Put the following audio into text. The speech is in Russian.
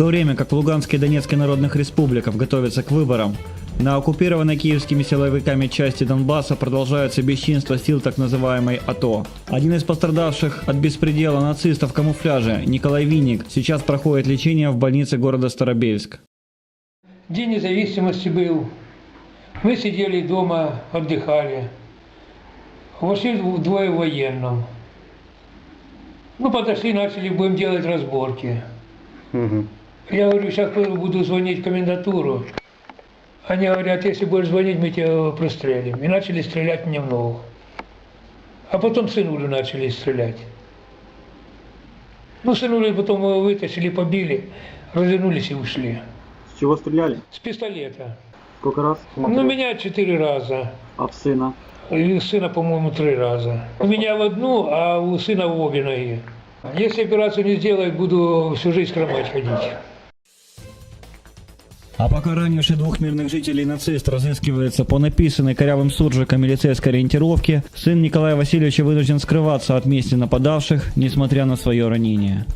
то время как в Луганской и Донецкой народных республиках готовятся к выборам, на оккупированной киевскими силовиками части Донбасса продолжаются бесчинства сил так называемой АТО. Один из пострадавших от беспредела нацистов в камуфляже, Николай Винник, сейчас проходит лечение в больнице города Старобельск. День независимости был. Мы сидели дома, отдыхали. Вошли двое в военном. Ну, подошли, начали, будем делать разборки. Я говорю, сейчас буду звонить в комендатуру. Они говорят, если будешь звонить, мы тебя прострелим. И начали стрелять мне в ногу. А потом сынулю начали стрелять. Ну, сынулю потом его вытащили, побили, развернулись и ушли. С чего стреляли? С пистолета. Сколько раз? Ну, меня четыре раза. А в сына? И у сына, по-моему, три раза. У меня в одну, а у сына в обе ноги. Если операцию не сделать, буду всю жизнь хромать ходить. А пока ранивший двух мирных жителей нацист разыскивается по написанной корявым суржиком милицейской ориентировке, сын Николая Васильевича вынужден скрываться от мести нападавших, несмотря на свое ранение.